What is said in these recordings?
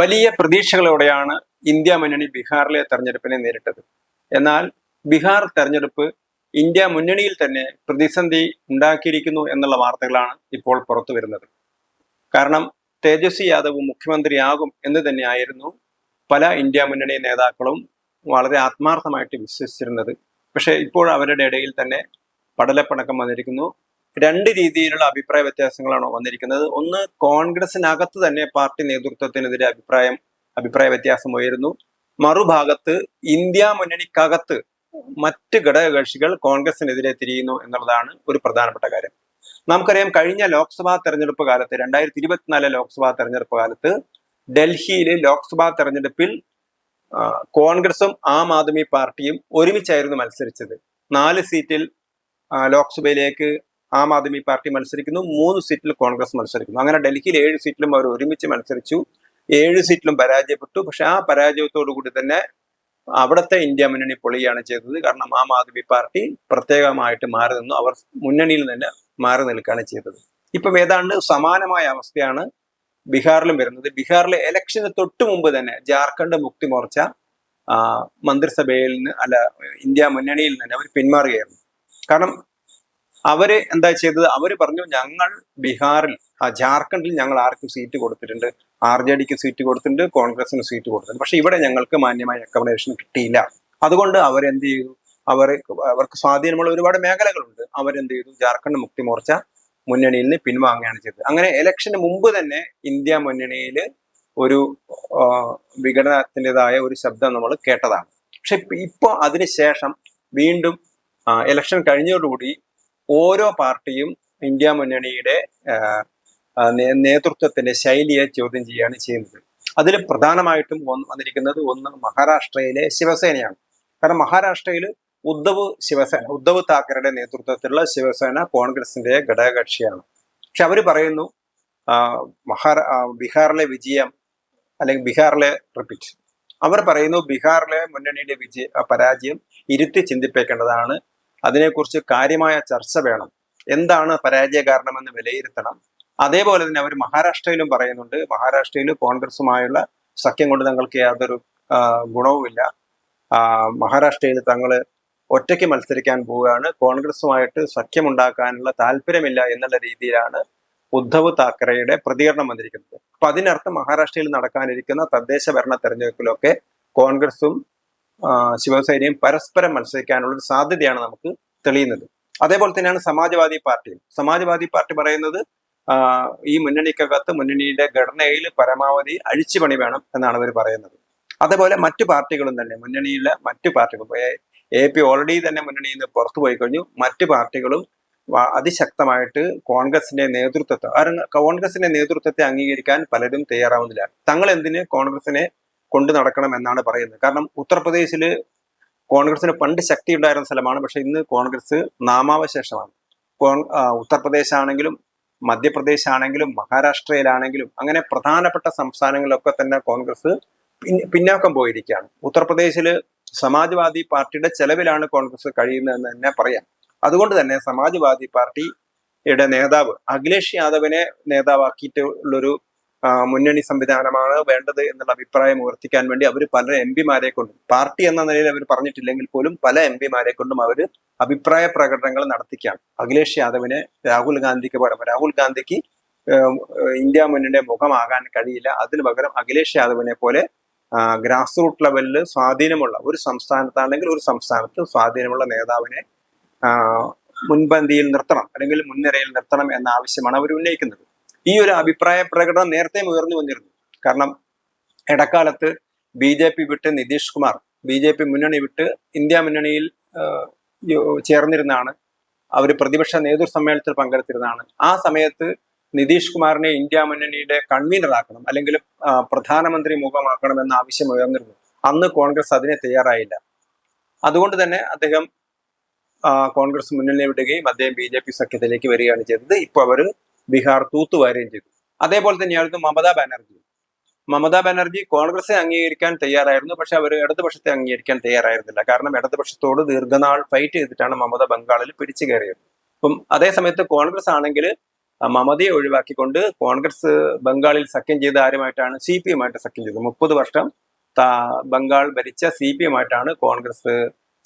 വലിയ പ്രതീക്ഷകളോടെയാണ് ഇന്ത്യ മുന്നണി ബീഹാറിലെ തെരഞ്ഞെടുപ്പിനെ നേരിട്ടത്. എന്നാൽ ബീഹാർ തെരഞ്ഞെടുപ്പ് ഇന്ത്യ മുന്നണിയിൽ തന്നെ പ്രതിസന്ധി ഉണ്ടാക്കിയിരിക്കുന്നു എന്നുള്ള വാർത്തകളാണ് ഇപ്പോൾ പുറത്തു വരുന്നത്. കാരണം തേജസ്വി യാദവ് മുഖ്യമന്ത്രിയാകും എന്ന് തന്നെയായിരുന്നു പല ഇന്ത്യ മുന്നണി നേതാക്കളും വളരെ ആത്മാർത്ഥമായിട്ട് വിശ്വസിച്ചിരുന്നത്. പക്ഷേ ഇപ്പോൾ അവരുടെ ഇടയിൽ തന്നെ പടലപ്പണക്കം വന്നിരിക്കുന്നു. രണ്ട് രീതിയിലുള്ള അഭിപ്രായ വ്യത്യാസങ്ങളാണ് വന്നിരിക്കുന്നത്. ഒന്ന് കോൺഗ്രസിനകത്ത് തന്നെ പാർട്ടി നേതൃത്വത്തിനെതിരെ അഭിപ്രായം അഭിപ്രായ വ്യത്യാസം ഉയരുന്നു. മറുഭാഗത്ത് ഇന്ത്യ മുന്നണിക്കകത്ത് മറ്റ് ഘടകകക്ഷികൾ കോൺഗ്രസിനെതിരെ തിരിയുന്നു എന്നുള്ളതാണ് ഒരു പ്രധാനപ്പെട്ട കാര്യം. നമുക്കറിയാം കഴിഞ്ഞ ലോക്സഭാ തെരഞ്ഞെടുപ്പ് കാലത്ത് രണ്ടായിരത്തി ഇരുപത്തിനാല് ലോക്സഭാ തെരഞ്ഞെടുപ്പ് കാലത്ത് ഡൽഹിയിലെ ലോക്സഭാ തെരഞ്ഞെടുപ്പിൽ കോൺഗ്രസും ആം ആദ്മി പാർട്ടിയും ഒരുമിച്ചായിരുന്നു മത്സരിച്ചത്. നാല് സീറ്റിൽ ലോക്സഭയിലേക്ക് ആം ആദ്മി പാർട്ടി മത്സരിക്കുന്നു മൂന്ന് സീറ്റിൽ കോൺഗ്രസ് മത്സരിക്കുന്നു. അങ്ങനെ ഡൽഹിയിൽ ഏഴ് സീറ്റിലും അവർ ഒരുമിച്ച് മത്സരിച്ചു. ഏഴ് സീറ്റിലും പരാജയപ്പെട്ടു. പക്ഷെ ആ പരാജയത്തോടു കൂടി തന്നെ അവിടുത്തെ ഇന്ത്യ മുന്നണി പൊളിയാണ് ചെയ്തത്. കാരണം ആം ആദ്മി പാർട്ടി പ്രത്യേകമായിട്ട് മാറി നിന്നു. അവർ മുന്നണിയിൽ തന്നെ മാറി നിൽക്കുകയാണ് ചെയ്തത്. ഇപ്പം ഏതാണ്ട് സമാനമായ അവസ്ഥയാണ് ബീഹാറിലും വരുന്നത്. ബീഹാറിലെ ഇലക്ഷന് തൊട്ട് മുമ്പ് തന്നെ ജാർഖണ്ഡ് മുക്തി മോർച്ച മന്ത്രിസഭയിൽ നിന്ന് അല്ല ഇന്ത്യ മുന്നണിയിൽ നിന്ന് അവർ പിന്മാറുകയായിരുന്നു. കാരണം അവർ എന്താ ചെയ്തത്? അവർ പറഞ്ഞു ഞങ്ങൾ ബീഹാറിൽ ജാർഖണ്ഡിൽ ഞങ്ങൾ ആർക്കും സീറ്റ് കൊടുത്തിട്ടുണ്ട്. ആർ ജെ ഡിക്ക് സീറ്റ് കൊടുത്തിട്ടുണ്ട് കോൺഗ്രസിന് സീറ്റ് കൊടുത്തിട്ടുണ്ട്. പക്ഷെ ഇവിടെ ഞങ്ങൾക്ക് മാന്യമായ അക്കോമഡേഷൻ കിട്ടിയില്ല. അതുകൊണ്ട് അവരെന്ത് ചെയ്തു? അവർ അവർക്ക് സ്വാധീനമുള്ള ഒരുപാട് മേഖലകളുണ്ട്. അവരെന്ത് ചെയ്തു? ജാർഖണ്ഡ് മുക്തി മോർച്ച മുന്നണിയിൽ നിന്ന് പിൻവാങ്ങുകയാണ് ചെയ്തത്. അങ്ങനെ ഇലക്ഷന് മുമ്പ് തന്നെ ഇന്ത്യ മുന്നണിയിൽ ഒരു വിഘടനത്തിന്റെതായ ഒരു ശബ്ദം നമ്മൾ കേട്ടതാണ്. പക്ഷെ ഇപ്പൊ- ഇപ്പൊ അതിനുശേഷം വീണ്ടും ഇലക്ഷൻ കഴിഞ്ഞതോടുകൂടി ഓരോ പാർട്ടിയും ഇന്ത്യ മുന്നണിയുടെ നേതൃത്വത്തിന്റെ ശൈലിയെ ചോദ്യം ചെയ്യുകയാണ് ചെയ്യുന്നത്. അതിൽ പ്രധാനമായിട്ടും വന്നിരിക്കുന്നത് ഒന്ന് മഹാരാഷ്ട്രയിലെ ശിവസേനയാണ്. കാരണം മഹാരാഷ്ട്രയിൽ ഉദ്ധവ് ശിവസേന ഉദ്ധവ് താക്കറയുടെ നേതൃത്വത്തിലുള്ള ശിവസേന കോൺഗ്രസിന്റെ ഘടകകക്ഷിയാണ്. പക്ഷെ അവർ പറയുന്നു മഹാ ബീഹാറിലെ വിജയം അല്ലെങ്കിൽ ബീഹാറിലെ റിപ്പീറ്റ്. അവർ പറയുന്നു ബീഹാറിലെ മുന്നണിയുടെ വിജയ പരാജയം ഇരുത്തി ചിന്തിപ്പിക്കേണ്ടതാണ് അതിനെക്കുറിച്ച് കാര്യമായ ചർച്ച വേണം. എന്താണ് പരാജയ കാരണമെന്ന് വിലയിരുത്തണം. അതേപോലെ തന്നെ അവർ മഹാരാഷ്ട്രയിലും പറയുന്നുണ്ട്. മഹാരാഷ്ട്രയിൽ കോൺഗ്രസുമായുള്ള സഖ്യം കൊണ്ട് തങ്ങൾക്ക് യാതൊരു ഗുണവുമില്ല. മഹാരാഷ്ട്രയിൽ തങ്ങൾ ഒറ്റയ്ക്ക് മത്സരിക്കാൻ പോവുകയാണ്. കോൺഗ്രസുമായിട്ട് സഖ്യമുണ്ടാക്കാനുള്ള താല്പര്യമില്ല എന്നുള്ള രീതിയിലാണ് ഉദ്ധവ് താക്കറെയുടെ പ്രതികരണം വന്നിരിക്കുന്നത്. അപ്പൊ അതിനർത്ഥം മഹാരാഷ്ട്രയിൽ നടക്കാനിരിക്കുന്ന തദ്ദേശ ഭരണ തെരഞ്ഞെടുപ്പിലൊക്കെ കോൺഗ്രസും ശിവസേനയും പരസ്പരം മത്സരിക്കാനുള്ള ഒരു സാധ്യതയാണ് നമുക്ക് തെളിയുന്നത്. അതേപോലെ തന്നെയാണ് സമാജ്വാദി പാർട്ടിയും. സമാജ്വാദി പാർട്ടി പറയുന്നത് ഈ മുന്നണിക്കകത്ത് മുന്നണിയുടെ ഘടനയിൽ പരമാവധി അഴിച്ചുപണി വേണം എന്നാണ് അവർ പറയുന്നത്. അതേപോലെ മറ്റു പാർട്ടികളും തന്നെ മുന്നണിയിലെ മറ്റു പാർട്ടികളും എ പി ഓൾറെഡി തന്നെ മുന്നണിയിൽ നിന്ന് പുറത്തു പോയി കഴിഞ്ഞു. മറ്റു പാർട്ടികളും അതിശക്തമായിട്ട് കോൺഗ്രസിന്റെ നേതൃത്വത്തെ കോൺഗ്രസിന്റെ നേതൃത്വത്തെ അംഗീകരിക്കാൻ പലരും തയ്യാറാവുന്നില്ല. തങ്ങൾ എന്തിന് കോൺഗ്രസിനെ കൊണ്ടു നടക്കണം എന്നാണ് പറയുന്നത്. കാരണം ഉത്തർപ്രദേശിൽ കോൺഗ്രസിന് പണ്ട് ശക്തി ഉണ്ടായിരുന്ന സ്ഥലമാണ്. പക്ഷെ ഇന്ന് കോൺഗ്രസ് നാമാവശേഷമാണ്. കോൺ ഉത്തർപ്രദേശ് ആണെങ്കിലും മധ്യപ്രദേശ് ആണെങ്കിലും മഹാരാഷ്ട്രയിലാണെങ്കിലും അങ്ങനെ പ്രധാനപ്പെട്ട സംസ്ഥാനങ്ങളിലൊക്കെ തന്നെ കോൺഗ്രസ് പിന്ന- പിന്നാക്കം പോയിരിക്കുകയാണ്. ഉത്തർപ്രദേശിൽ സമാജ്വാദി പാർട്ടിയുടെ ചെലവിലാണ് കോൺഗ്രസ് കഴിയുന്നതെന്ന് തന്നെ പറയാം. അതുകൊണ്ട് തന്നെ സമാജ്വാദി പാർട്ടിയുടെ നേതാവ് അഖിലേഷ് യാദവിനെ നേതാവാക്കിയിട്ടുള്ളൊരു മുന്നണി സംവിധാനമാണ് വേണ്ടത് എന്നുള്ള അഭിപ്രായം ഉയർത്തിക്കാൻ വേണ്ടി അവർ പല എം പിമാരെ കൊണ്ടും പാർട്ടി എന്ന നിലയിൽ അവർ പറഞ്ഞിട്ടില്ലെങ്കിൽ പോലും പല എം പിമാരെ കൊണ്ടും അവർ അഭിപ്രായ പ്രകടനങ്ങൾ നടത്തിക്കുകയാണ് അഖിലേഷ് യാദവിനെ രാഹുൽ ഗാന്ധിക്ക് പകരം രാഹുൽ ഗാന്ധിക്ക് ഇന്ത്യ മുന്നണിയുടെ മുഖമാകാൻ കഴിയില്ല. അതിന് പകരം അഖിലേഷ് യാദവിനെ പോലെ ഗ്രാസ് റൂട്ട് ലെവലിൽ സ്വാധീനമുള്ള ഒരു സംസ്ഥാനത്താണെങ്കിൽ ഒരു സംസ്ഥാനത്ത് സ്വാധീനമുള്ള നേതാവിനെ മുൻപന്തിയിൽ നിർത്തണം അല്ലെങ്കിൽ മുൻനിരയിൽ നിർത്തണം എന്ന ആവശ്യമാണ് അവർ ഉന്നയിക്കുന്നത്. ഈ ഒരു അഭിപ്രായ പ്രകടനം നേരത്തെ ഉയർന്നു വന്നിരുന്നു. കാരണം ഇടക്കാലത്ത് ബി ജെ പി വിട്ട് Nitish Kumar B J P മുന്നണി വിട്ട് ഇന്ത്യ മുന്നണിയിൽ ചേർന്നിരുന്നാണ്. അവർ പ്രതിപക്ഷ നേതൃ സമ്മേളനത്തിൽ പങ്കെടുത്തിരുന്നതാണ് ആ സമയത്ത് നിതീഷ് കുമാറിനെ ഇന്ത്യ മുന്നണിയുടെ കൺവീനറാക്കണം അല്ലെങ്കിൽ പ്രധാനമന്ത്രി മുഖമാക്കണം എന്ന ആവശ്യം ഉയർന്നിരുന്നു. അന്ന് കോൺഗ്രസ് അതിനെ തയ്യാറായില്ല. അതുകൊണ്ട് തന്നെ അദ്ദേഹം കോൺഗ്രസ് മുന്നണി വിടുകയും അദ്ദേഹം ബി ജെ പി സഖ്യത്തിലേക്ക് വരികയാണ് ചെയ്തത്. ഇപ്പോൾ അവർ ബീഹാർ തൂത്തുവാരുകയും ചെയ്തു. അതേപോലെ തന്നെയായിരുന്നു മമതാ ബാനർജി മമതാ ബാനർജി കോൺഗ്രസിനെ അംഗീകരിക്കാൻ തയ്യാറായിരുന്നു. പക്ഷെ അവർ ഇടതുപക്ഷത്തെ അംഗീകരിക്കാൻ തയ്യാറായിരുന്നില്ല. കാരണം ഇടതുപക്ഷത്തോട് ദീർഘനാൾ ഫൈറ്റ് ചെയ്തിട്ടാണ് മമത ബംഗാളിൽ പിടിച്ചു കയറിയത്. അപ്പം അതേ സമയത്ത് കോൺഗ്രസ് ആണെങ്കിൽ മമതയെ ഒഴിവാക്കിക്കൊണ്ട് കോൺഗ്രസ് ബംഗാളിൽ സഖ്യം ചെയ്ത ആരുമായിട്ടാണ് സി പി എമ്മായിട്ട് സഖ്യം ചെയ്തത്. മുപ്പത് വർഷം ബംഗാൾ ഭരിച്ച സി പി എമ്മായിട്ടാണ് കോൺഗ്രസ്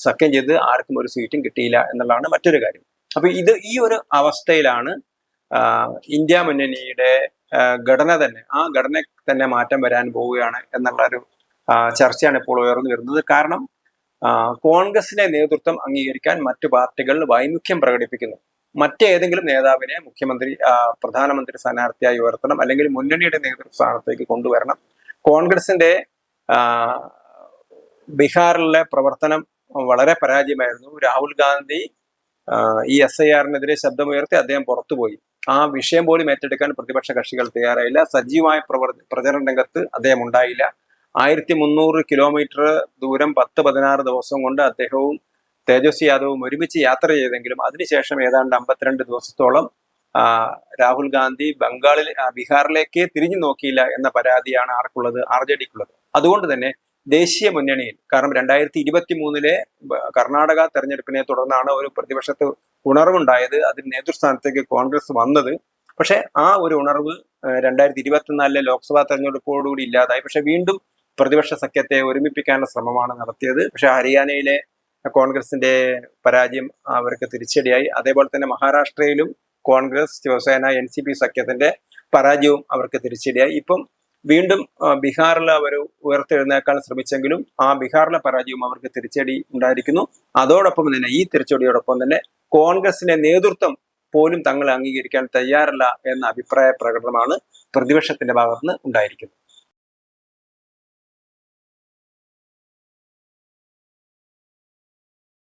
സഖ്യം ചെയ്ത് ആർക്കും ഒരു സീറ്റും കിട്ടിയില്ല എന്നുള്ളതാണ് മറ്റൊരു കാര്യം. അപ്പൊ ഇത് ഈ ഒരു അവസ്ഥയിലാണ് ഇന്ത്യ മുന്നണിയുടെ ഘടന തന്നെ ആ ഘടന തന്നെ മാറ്റം വരാൻ പോവുകയാണ് എന്നുള്ള ഒരു ചർച്ചയാണ് ഇപ്പോൾ ഉയർന്നു വരുന്നത്. കാരണം കോൺഗ്രസിനെ നേതൃത്വം അംഗീകരിക്കാൻ മറ്റു പാർട്ടികൾ വൈമുഖ്യം പ്രകടിപ്പിക്കുന്നു. മറ്റേതെങ്കിലും നേതാവിനെ മുഖ്യമന്ത്രി പ്രധാനമന്ത്രി സ്ഥാനാർത്ഥിയായി ഉയർത്തണം അല്ലെങ്കിൽ മുന്നണിയുടെ നേതൃത്വ സ്ഥാനത്തേക്ക് കൊണ്ടുവരണം. കോൺഗ്രസിന്റെ ബീഹാറിലെ പ്രവർത്തനം വളരെ പരാജയമായിരുന്നു. രാഹുൽ ഗാന്ധി ഈ എസ് ഐ ആറിനെതിരെ ശബ്ദമുയർത്തി അദ്ദേഹം പുറത്തുപോയി. ആ വിഷയം പോലും ഏറ്റെടുക്കാൻ പ്രതിപക്ഷ കക്ഷികൾ തയ്യാറായില്ല. സജീവമായ പ്രവർ പ്രചരണ രംഗത്ത് അദ്ദേഹം ഉണ്ടായില്ല. ആയിരത്തി മുന്നൂറ് കിലോമീറ്റർ ദൂരം പത്ത് പതിനാറ് ദിവസം കൊണ്ട് അദ്ദേഹവും തേജസ്വി യാദവും ഒരുമിച്ച് യാത്ര ചെയ്തെങ്കിലും അതിനുശേഷം ഏതാണ്ട് അമ്പത്തിരണ്ട് ദിവസത്തോളം രാഹുൽ ഗാന്ധി ബംഗാളിൽ ബീഹാറിലേക്ക് തിരിഞ്ഞു നോക്കിയില്ല എന്ന പരാതിയാണ് ആർക്കുള്ളത് ആർ ജെ ഡിക്കുള്ളത്. അതുകൊണ്ട് തന്നെ ദേശീയ മുന്നണിയിൽ കാരണം രണ്ടായിരത്തി ഇരുപത്തി മൂന്നിലെ കർണാടക തെരഞ്ഞെടുപ്പിനെ തുടർന്നാണ് ഒരു പ്രതിപക്ഷത്ത് ഉണർവുണ്ടായത്. അതിന് നേതൃസ്ഥാനത്തേക്ക് കോൺഗ്രസ് വന്നത്. പക്ഷെ ആ ഒരു ഉണർവ് രണ്ടായിരത്തി ഇരുപത്തിനാലിലെ ലോക്സഭാ തെരഞ്ഞെടുപ്പോടുകൂടി ഇല്ലാതായി. പക്ഷെ വീണ്ടും പ്രതിപക്ഷ സഖ്യത്തെ ഒരുമിപ്പിക്കാനുള്ള ശ്രമമാണ് നടത്തിയത്. പക്ഷെ ഹരിയാനയിലെ കോൺഗ്രസിന്റെ പരാജയം അവർക്ക് തിരിച്ചടിയായി. അതേപോലെ തന്നെ മഹാരാഷ്ട്രയിലും കോൺഗ്രസ് ശിവസേന എൻ സഖ്യത്തിന്റെ പരാജയവും അവർക്ക് തിരിച്ചടിയായി. ഇപ്പം വീണ്ടും ബീഹാറിൽ അവർ ഉയർത്തെഴുന്നേക്കാൻ ശ്രമിച്ചെങ്കിലും ആ ബീഹാറിലെ പരാജയവും അവർക്ക് തിരിച്ചടി ഉണ്ടായിരിക്കുന്നു. അതോടൊപ്പം തന്നെ ഈ തിരിച്ചടിയോടൊപ്പം തന്നെ കോൺഗ്രസിന്റെ നേതൃത്വം പോലും തങ്ങളെ അംഗീകരിക്കാൻ തയ്യാറല്ല എന്ന അഭിപ്രായ പ്രകടനമാണ് പ്രതിപക്ഷത്തിന്റെ ഭാഗത്തുനിന്ന് ഉണ്ടായിരിക്കുന്നത്.